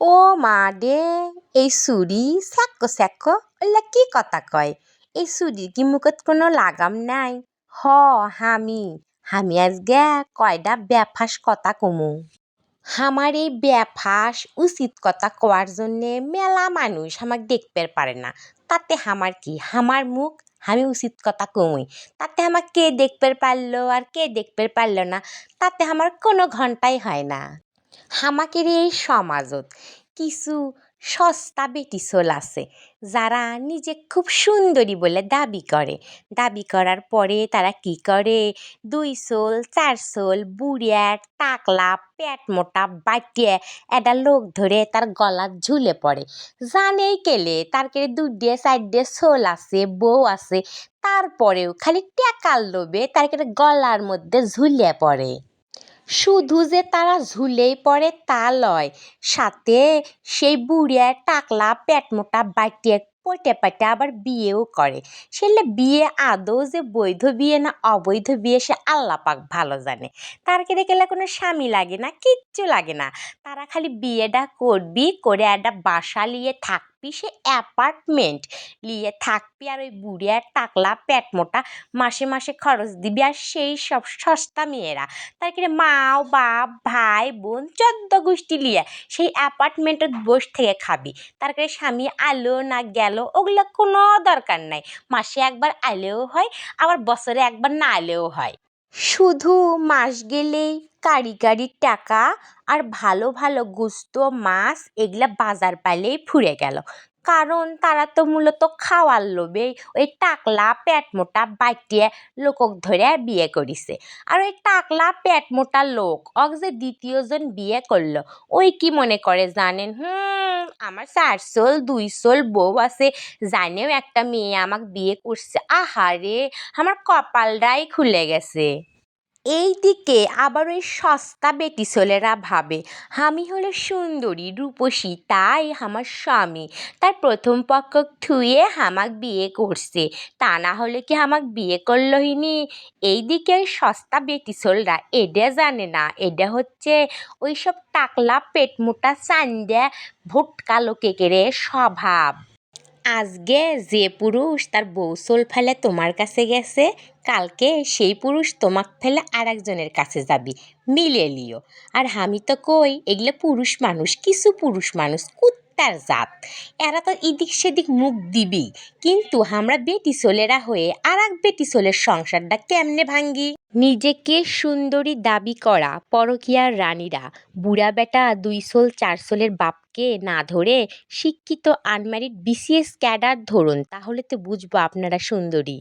ও মা দে এই চুরি চেক্ক চেক্ক ওইলা কি কথা কয়? এই চুরির কি মুখত কোনো লাগাম নাই? হ, হামি হামি আজকে কয়টা বেফাস কথা কমু। আমার এই বেফাস উচিত কথা কওয়ার জন্যে মেলা মানুষ আমাক দেখতে পারে না। তাতে আমার কি? আমার মুখ আমি উচিত কথা কমুই। তাতে আমার কে দেখতে পারল আর কে দেখতে পারল না? তাতে আমার কোনো ঘন্টাই হয় না। হামাকের এই সমাজত কিছু সস্তা বেটিছোল আছে, যারা নিজে খুব সুন্দরী বলে দাবি করে। দাবি করার পরে তারা কি করে? দুই চোল, চার চোল বুড়িয়া টাকলা, পেট মোটা, বাটিয়ে একটা লোক ধরে তার গলার ঝুলে পড়ে। জানেই কেলে, তার কেড়ে দুই দিয়ে চোল আছে, বউ আছে, তারপরেও খালি টেকার লোভে তার কেড়ে গলার মধ্যে ঝুলে পড়ে। শুধু যে তারা ঝুলেই পড়ে তা লয়, সাথে সেই বুড়িয়া টাকলা পেট মোটা বাটিয়ে পটে পাটে আবার বিয়েও করে। সেলে বিয়ে আদৌ যে বৈধ বিয়ে না অবৈধ বিয়ে সে আল্লাহ পাক ভালো জানে। তার কে গেলে কোনো স্বামী লাগে না, কিচ্ছু লাগে না। তারা খালি বিয়েটা করবি, করে একটা বাসা নিয়ে থাকবি সে অ্যাপার্টমেন্ট। নিয়ে থাকবি আর ওই বুড়িয়া টাকলা পেট মোটা, মাসে মাসে খরচ দিবি আর সেই সব সস্তা মেয়েরা। তার কেড়ে মাও, বাপ, ভাই, বোন, চোদ্দ গোষ্ঠী লিয়ে সেই অ্যাপার্টমেন্টত বস থেকে খাবি। তার কেড়ে স্বামী আলো না গেল ওগুলো কোনো দরকার নাই। মাসে একবার আলেও হয়, আবার বছরে একবার না আইলেও হয়। শুধু মাস গেলেই কারি কারি টাকা আর ভালো ভালো গুস্ত, মাছ এগুলা বাজার পাইলেই ফুরে গেল। কারণ তারা তো মূলত খাওয়ার লোভেই ওই টাকলা পেট মোটা বাইটিয়ে লোকক ধরে বিয়ে করিছে। আর ওই টাকলা পেট মোটা লোক অক যে দ্বিতীয়জন বিয়ে করল, ওই কি মনে করে জানেন? হুম, আমার চার চোল দুই চোল বউ আছে, জানেও একটা মেয়ে আমাক বিয়ে করছে। আহারে, আমার কপালটাই খুলে গেছে। এই দিকে আবার ওই সস্তা বেটি ছেলেরা ভাবে। আমি হলো সুন্দরী, রূপসী, তাই আমার স্বামী। তার প্রথম পক্ষ থুয়ে হামাক বিয়ে করছে। তা না হলে কি হামাক বিয়ে করল হিনি এই দিকে ওই সস্তা বেটি ছেলেরা এটা জানে না। এটা হচ্ছে ওই সব টাকলা পেট মোটা চান্দা ভোটকা লোকেকেরে স্বভাব। আজকে যে পুরুষ তার বউ সোল ফেলে তোমার কাছে গেছে কালকে সেই পুরুষ তোমাক ফেলে আর একজনের কাছে যাবি, মিলে লিও। আর আমি তো কই, এগুলো পুরুষ মানুষ, কিছু পুরুষ মানুষ, কুত্তার জাত। এরা তো এদিক সেদিক মুখ দিবি কিন্তু আমরা বেটি ছোলেরা হয়ে আর এক বেটি ছোলের সংসারটা কেমনে ভাঙ্গি? নিজেকে সুন্দরী দাবি করা পরকিয়ার রানীরা, বুড়া বেটা, দুই সোল চার সোলের বাপকে না ধরে শিক্ষিত আনম্যারিড বিসিএস ক্যাডার ধরুন, তাহলে তো বুঝব আপনারা সুন্দরী।